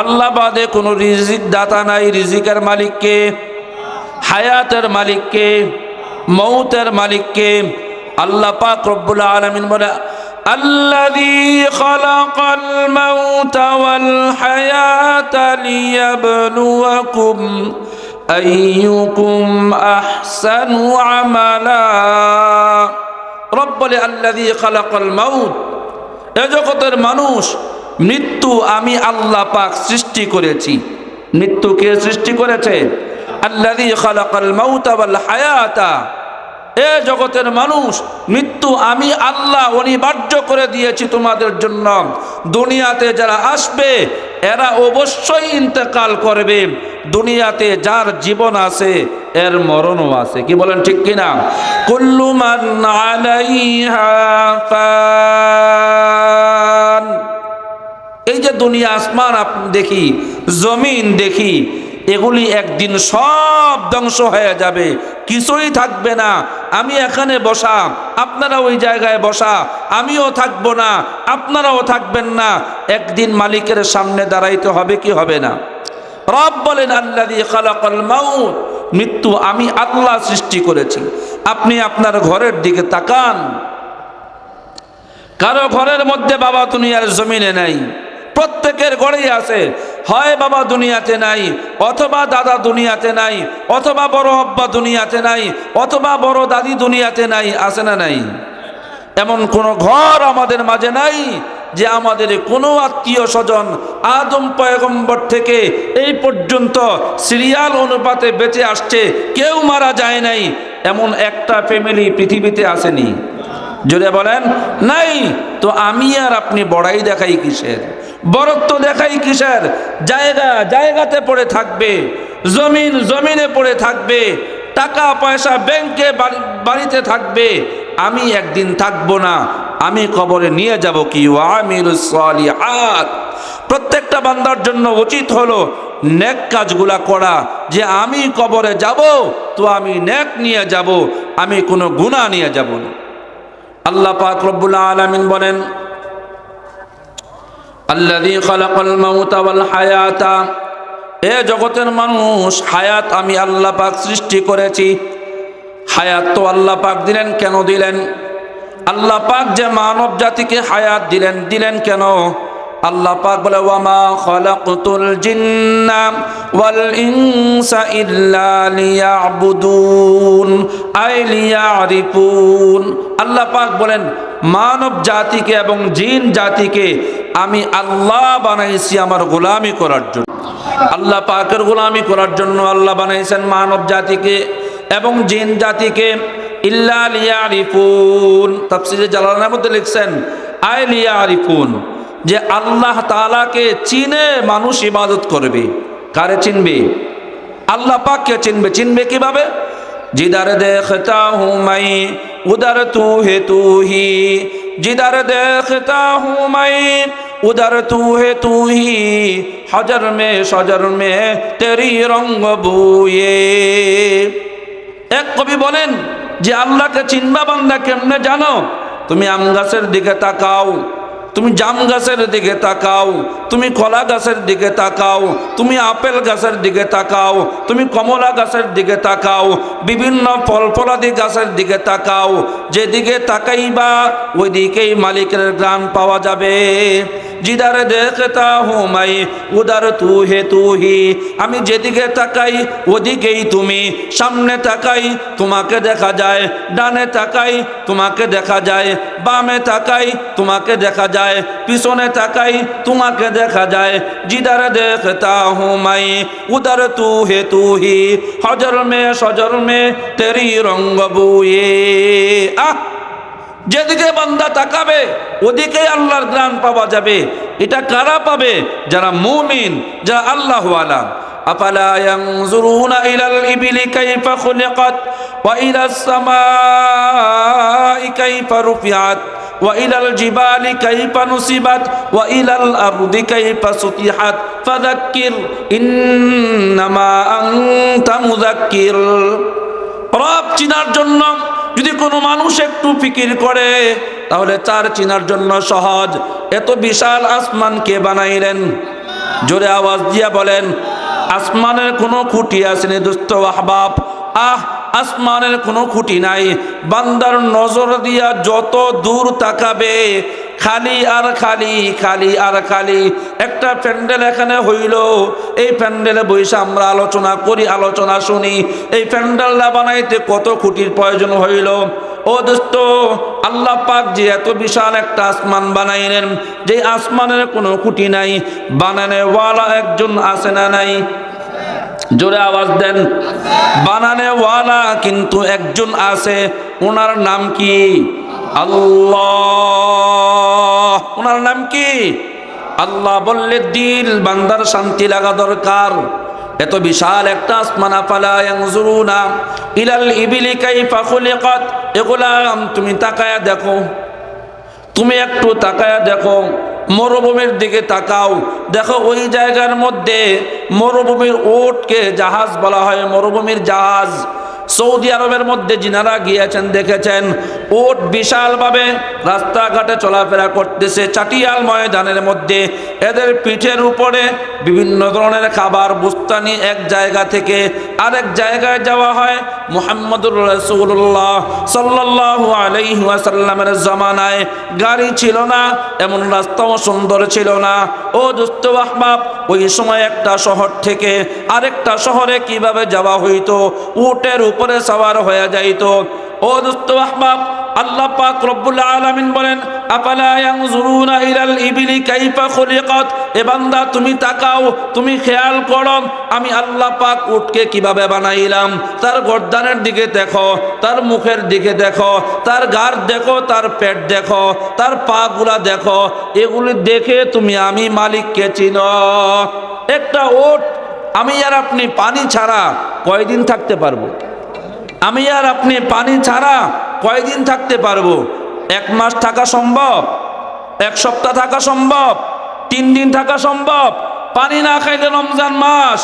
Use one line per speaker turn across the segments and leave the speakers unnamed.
আল্লাহ বাদে কোনো রিজিক দাতা নাই রিজিকের মালিককে হায়াতের মালিককে মৌতের মালিককে আল্লাহ পাক রব্বুল আলামিন বলে الذي خلق الموت والحياة ليبلوكم أيكم أحسن عملا রব বলে আল্লাদি খালাকাল মাউত এ জগতের মানুষ মৃত্যু আমি আল্লাহ পাক সৃষ্টি করেছি। মৃত্যু কে সৃষ্টি করেছে? এ জগতের মানুষ, মৃত্যু আমি আল্লাহ অনিবার্য করে দিয়েছি তোমাদের জন্য। দুনিয়াতে যারা আসবে, এরা অবশ্যই ইন্তেকাল করবে। দুনিয়াতে যার জীবন আছে, এর মরণও আছে। কি বলেন ঠিক কিনা? কুল্লু মান আলাইহা দুনিয়া আসমান দেখি, জমিন দেখি, এগুলি একদিন সব ধ্বংস হয়ে যাবে, কিছুই থাকবে না। আমি এখানে বসা, আপনারা ওই জায়গায় বসা, আমিও থাকব না, আপনারাও থাকবেন না। একদিন মালিকের সামনে দাঁড়াইতে হবে কি হবে না? রব বলেন মাউত। মৃত্যু আমি আল্লাহ সৃষ্টি করেছি। আপনি আপনার ঘরের দিকে তাকান। কারও ঘরের মধ্যে বাবা দুনিয়ার জমিনে নাই। প্রত্যেকের ঘরেই আছে। হয় বাবা দুনিয়াতে নাই, অথবা দাদা দুনিয়াতে নাই, অথবা বড় আব্বা দুনিয়াতে নাই, অথবা বড় দাদি দুনিয়াতে নাই, আছে না নাই? এমন কোনো ঘর আমাদের মাঝে নাই যে আমাদের কোনো আত্মীয় স্বজন আদম পয়গম্বর থেকে এই পর্যন্ত সিরিয়াল অনুপাতে বেঁচে আসছে, কেউ মারা যায় নাই, এমন একটা ফ্যামিলি পৃথিবীতে আসেনি। জোরে বলেন, নাই। তো আমি আর আপনি বড়াই দেখাই কিসের? বরত্ব দেখাই কিসের? জায়গা, জায়গাতে পড়ে থাকবে, জমিন জমিনে পড়ে থাকবে, টাকা পয়সা ব্যাংকে বাড়ি- বাড়িতে থাকবে, আমি একদিন থাকব না, আমি কবরে নিয়ে যাব কি? প্রত্যেকটা বান্দার জন্য উচিত হলো নেক কাজগুলা করা, যে আমি কবরে যাব, তো আমি নেক নিয়ে যাব, আমি কোনো গুণা নিয়ে যাব না। আল্লাহ পাক রব্বুল আলামিন বলেন, আল্লাযী খালাকাল মাউতা ওয়াল হায়াতা। এ জগতের মানুষ, হায়াত আমি আল্লাহ পাক সৃষ্টি করেছি। হায়াত তো আল্লাহ পাক দিলেন, কেন দিলেন? আল্লাহ পাক যে মানব জাতিকে হায়াত দিলেন দিলেন কেন? আল্লাহ পাক বলে, ওয়ামা খলাকতুল জিন্না ওয়াল ইনসা ইল্লা লিয়াবুদুন, আই লিয়ারিফুন। আল্লাহ পাক বলেন, মানব জাতিকে এবং জিন জাতিকে আমি আল্লাহ বানাইছি আমার গোলামি করার জন্য। আল্লাহ পাকের গোলামি করার জন্য আল্লাহ বানাইছেন মানব জাতিকে এবং জিন জাতিকে, ইল্লা লিয়ারিফুন। তাফসিরে জালালের মধ্যে লিখছেন, আই লিয়ারিফুন। যে আল্লাহ তাআলাকে চিনে মানুষ ইবাদত করবে কারে চিনবে আল্লাহ পাককে চিনবে চিনবে কিভাবে जिधर देखता हूँ मैं उधर तू है तू ही जिधर देखता हूँ मैं उधर तू है तू ही हजर में सजर में तेरी रंग बुए এক কবি বলেন যে আল্লাহকে চিনবা বান্দা কেমনে জানো তুমি আম গাছের দিকে তাকাও তুমি জাম গাছের দিকে তাকাও, তুমি কলা গাছের দিকে তাকাও, তুমি আপেল গাছের দিকে তাকাও, তুমি কমলা গাছের দিকে তাকাও, বিভিন্ন ফল ফলাদি গাছের দিকে তাকাও, যেদিকে তাকাইবা ওইদিকেই মালিকের গ্রাম পাওয়া যাবে। জিদার দেখতা হুমাই উদার তু হে তু হি আমি যেদিকে তাকাই, ওদিকেই তুমি। সামনে তাকাই, তোমাকে দেখা যায়। ডানে তাকাই, তোমাকে দেখা যায়। বামে তাকাই, তোমাকে দেখা যায়। পিছনে তাকাই, তোমাকে দেখা যায়। জিদার দেখতা হুমাই উদার তু হে তু হি হজর মে সজর মে তেরি রঙ্গ বুয়ে আহ! যেদিকে বান্দা তাকাবে ওদিকে আল্লাহর গ্রাণ পাওয়া যাবে এটা কারা পাবে যারা মুমিন যারা আল্লাহ আলা أفلا ينظرون إلى الإبل كيف خلقت وإلى السماء كيف رفعت وإلى الجبال كيف نصبت وإلى الأرض كيف سطحت فذكر إنما أنت مذكر রব চিনার জন্য যদি কোনো মানুষ একটু ফিকির করে, তাহলে চার চিনার জন্য সহজ। এত বিশাল আসমান কে বানাইলেন? জোরে আওয়াজ দিয়া বলেন, আসমানের কোনো খুঁটি আসেনি দুস্থ আহবাব। আহ, আসমানের কোনো খুঁটি নাই। বান্দার নজর দিয়া যত দূর তাকাবে খালি আর খালি খালি আর খালি। একটা প্যান্ডেল এখানে হইল। এই প্যান্ডেলে বসে আমরা আলোচনা করি, আলোচনা শুনি। এই প্যান্ডেলটা বানাইতে কত খুঁটির প্রয়োজন হইল। ও দোস্ত, আল্লাহ পাক যে এত বিশাল একটা আসমান বানাইলেন, যে আসমানের কোনো খুঁটি নাই। বানানে ওয়ালা একজন আছে না নাই? জোরে আওয়াজ দেন। বানানে ওয়ালা কিন্তু একজন আছে। ওনার নাম কি? আল্লাহ। ওনার নাম কি? আল্লাহ বললে, দিল বান্দার শান্তি লাগা দরকার। এত বিশাল একটা আসমানা ফালা ইলাল ইবিলি কাইফা খুলিকাত। এগুলা তুমি তাকায়া দেখো। তুমি একটু তাকায়া দেখো। মরুভূমির দিকে তাকাও। দেখো ওই জায়গার মধ্যে মরুভূমির ওটকে জাহাজ বলা হয়, মরুভূমির জাহাজ। সৌদি আরবের মধ্যে যিনারা গিয়েছেন, দেখেছেন ওট বিশালভাবে রাস্তাঘাটে চলাফেরা করতেছে, চাটিয়াল ময়দানের মধ্যে। এদের পিঠের উপরে বিভিন্ন ধরনের খাবার, বুস্তানি এক জায়গা থেকে আরেক জায়গায় যাওয়া হয়। মোহাম্মদুর রসুল্লাহ সাল্লাহ আলাইহি ওয়াসাল্লামের জামানায় গাড়ি ছিল না, এমন রাস্তাও সুন্দর ছিল না। ও দুস্থ আহবাব, ওই সময় একটা শহর থেকে আরেকটা শহরে কীভাবে যাওয়া হইতো? উটের উপরে সওয়ার হয়ে যাইতো। ও দুস্থ আহবাব আল্লাহ পাক রব্বুল আলামিন বলেন, আফালা ইয়ানজুরুনা ইলাল ইবিলি কাইফা খুলিকাত? এ বান্দা, তুমি তাকাও, তুমি খেয়াল করো, আমি আল্লাহ পাক উটকে কীভাবে বানাইলাম? তার গর্দানের দিকে দেখো, তার মুখের দিকে দেখো, তার গার দেখো, তার পেট দেখো, তার পা গুলা দেখো, এগুলি দেখে তুমি আমি মালিককে চিনো। একটা ওট, আমি আর আপনি পানি ছাড়া কয়দিন থাকতে পারব? আমি আর আপনি পানি ছাড়া কয়দিন থাকতে পারব? এক মাস থাকা সম্ভব? এক সপ্তাহ থাকা সম্ভব? তিন দিন থাকা সম্ভব? পানি না খাইলে রমজান মাস?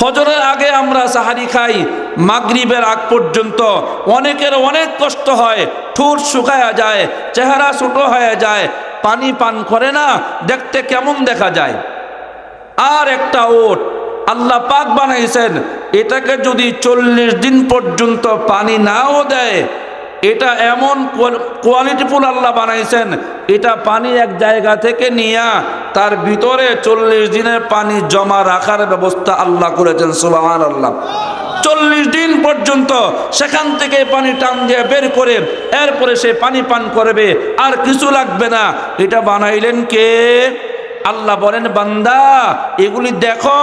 ফজরের আগে আমরা সাহারি খাই, মাগরিবের আগ পর্যন্ত। অনেকের অনেক কষ্ট হয়, ঠোঁট শুকায়া যায়, চেহারা ছোট হয়ে যায়, পানি পান করে না, দেখতে কেমন দেখা যায়? আর একটা ওট, আল্লাহ পাক বানাইছেন এটাকে যদি চল্লিশ দিন পর্যন্ত পানি নাও দেয়, এটা এমন কোয়ালিটিফুল আল্লাহ বানাইছেন, এটা পানি এক জায়গা থেকে নিয়ে তার ভিতরে চল্লিশ দিনের পানি জমা রাখার ব্যবস্থা আল্লাহ করেছেন সুবাহ আল্লাহ চল্লিশ দিন পর্যন্ত সেখান থেকে পানি টান দিয়ে বের করে, এরপরে সে পানি পান করবে, আর কিছু লাগবে না। এটা বানাইলেন কে? আল্লাহ বলেন, বান্দা, এগুলি দেখো,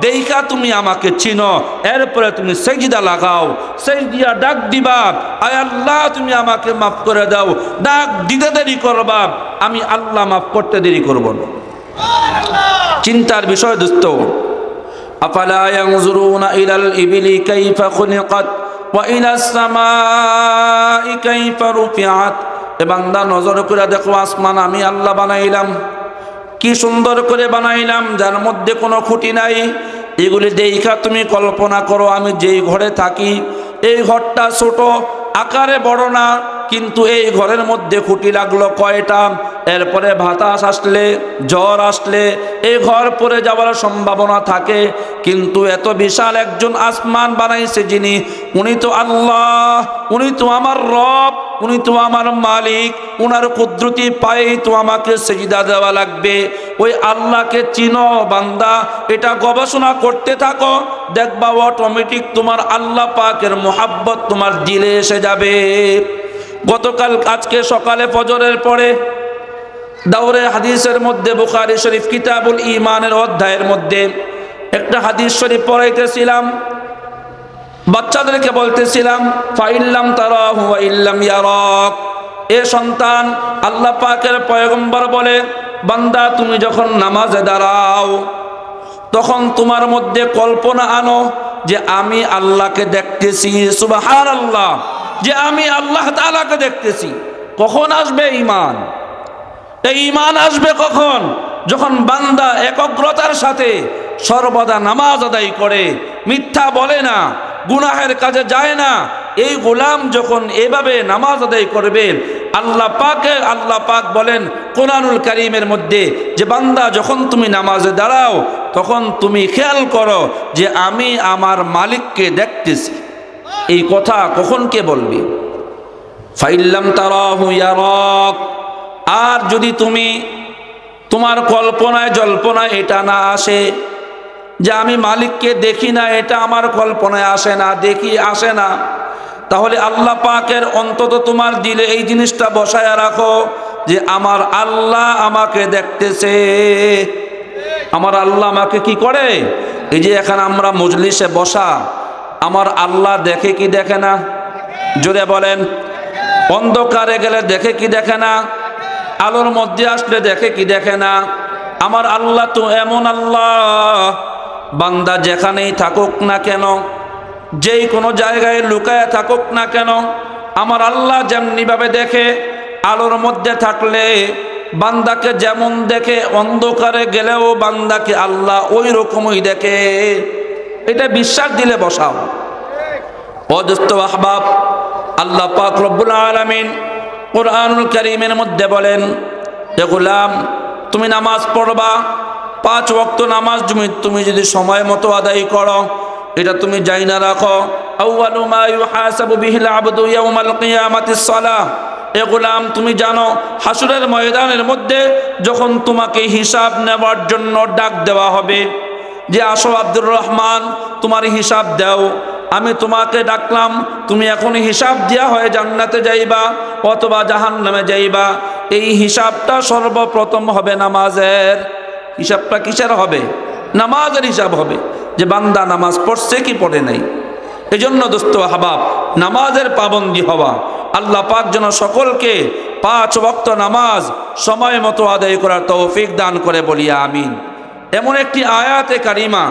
দেখা তুমি আমাকে চিনো। এরপরে তুমি সেজদা লাগাও সেজদিয়া ডাক দিবা। আয় আল্লাহ, তুমি আমাকে মাফ করে দাও। ডাক দিতে দেরি করবা। আমি আল্লাহ মাফ করতে দেরি করব না। চিন্তার বিষয় দোস্ত, আফালা বান্দা, নজর করে দেখো, আসমান আমি আল্লাহ বানাইলাম। কি সুন্দর করে বানাইলাম, যার মধ্যে কোনো খুঁটি নাই। এগুলি দেখা তুমি কল্পনা করো, আমি যেই ঘরে থাকি, এই ঘরটা ছোট, আকারে বড় না, কিন্তু এই ঘরের মধ্যে খুঁটি লাগল কয়টা, এরপরে বাতাস আসলে, জ্বর আসলে এই ঘর পরে যাওয়ার সম্ভাবনা থাকে, কিন্তু এত বিশাল একজন আসমান বানাইছে যিনি, উনি তো আল্লাহ, উনি তো আমার রব উনি তো আমার মালিক, উনার কুদরতি পায়েই তো আমাকে সেজিদা দেওয়া লাগবে। ওই আল্লাহকে চিনো বান্দা, এটা গবেষণা করতে থাকো, দেখবা অটোমেটিক তোমার আল্লাহ পাকের মোহাব্বত তোমার দিলে এসে যাবে। গতকাল আজকে সকালে ফজরের পরে দাউরে হাদিসের মধ্যে, বুখারি শরীফ কিতাবুল ইমানের অধ্যায়ের মধ্যে একটা হাদিস শরীফ পড়াইতেছিলাম। বাচ্চাদেরকে বলতেছিলাম, ফাইল্লাম তারা হুয়া ইল্লাম ইয়ারক। এ সন্তান আল্লাহ পাকের পয়গম্বর বলে, বান্দা, তুমি যখন নামাজে দাঁড়াও, তখন তোমার মধ্যে কল্পনা আনো যে আমি আল্লাহকে দেখতেছি সুবাহার আল্লাহ যে আমি আল্লাহ তাআলাকে দেখতেছি। কখন আসবে ইমান এই ইমান আসবে কখন? যখন বান্দা একগ্রতার সাথে সর্বদা নামাজ আদায় করে, মিথ্যা বলে না গুনাহের কাজে যায় না। এই গোলাম যখন এভাবে নামাজ আদায় করবে, আল্লাহ পাকে আল্লাহ পাক বলেন কোরআনুল করিমের মধ্যে যে বান্দা যখন তুমি নামাজে দাঁড়াও, তখন তুমি খেয়াল করো যে আমি আমার মালিককে দেখতেছি। এই কথা কখন কে বলবি? ফাইল্লাম তারাহু ইয়ারক। আর যদি তুমি তোমার কল্পনায় জল্পনায় এটা না আসে যে আমি মালিককে দেখি না, এটা আমার কল্পনায় আসে না, দেখি আসে না। তাহলে আল্লাহ পাকের অন্তত তোমার দিলে এই জিনিসটা বসায় রাখো যে আমার আল্লাহ আমাকে দেখতেছে। আমার আল্লাহ আমাকে কি করে? এই যে এখানে আমরা মজলিসে বসা, আমার আল্লাহ দেখে কি দেখে না? জোরে বলেন, অন্ধকারে গেলে দেখে কি দেখে না? আলোর মধ্যে আসলে দেখে কি দেখে না? আমার আল্লাহ তো এমন আল্লাহ বান্দা যেখানেই থাকুক না কেন, যেই কোনো জায়গায় লুকায় থাকুক না কেন, আমার আল্লাহ যেমনিভাবে দেখে, আলোর মধ্যে থাকলে বান্দাকে যেমন দেখে, অন্ধকারে গেলেও বান্দাকে আল্লাহ ওই রকমই দেখে। এটা বিশ্বাস দিলে বসাও। অদস্ত আহবাব আল্লাহ পাক রব্বুল আলমিন কোরআনুল করিমের মধ্যে বলেন যে গোলাম, তুমি নামাজ পড়বা পাঁচ ওয়াক্ত নামাজ, তুমি তুমি যদি সময় মতো আদায় করো, এটা তুমি যাই না রাখো এ গোলাম, তুমি জানো, হাসুরের ময়দানের মধ্যে যখন তোমাকে হিসাব নেওয়ার জন্য ডাক দেওয়া হবে, যে আসো আব্দুর রহমান, তোমার হিসাব দাও। আমি তোমাকে ডাকলাম, তুমি এখন হিসাব দিয়া হয় জান্নাতে যাইবা অথবা জাহান নামে যাইবা। এই হিসাবটা সর্বপ্রথম হবে নামাজের। হিসাবটা কিসের হবে? নামাজের হিসাব হবে। যে বান্দা নামাজ পড়ছে কি পড়ে নাই? এই জন্য দোস্ত হাবাব নামাজের পাবন্দি হওয়া, আল্লাহ পাক যেন সকলকে পাঁচ ভক্ত নামাজ সময় মতো আদায় করার তৌফিক দান করে বলিয়া আমিন। এমন একটি আয়াতে কারিমা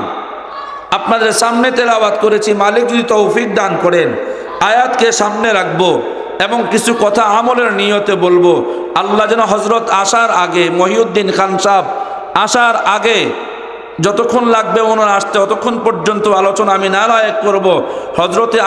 আপনাদের সামনে তেলাওয়াত করেছি, মালিক যদি তৌফিক দান করেন, আয়াতকে সামনে রাখব এবং কিছু কথা আমলের নিয়তে বলব। আল্লাহ যেন হজরত আসার আগে মহিউদ্দিন খান সাহ আসার আগে যতক্ষণ লাগবে ওনার আসতে ততক্ষণ পর্যন্ত আলোচনা আমি নালায়ক করব। হজরতে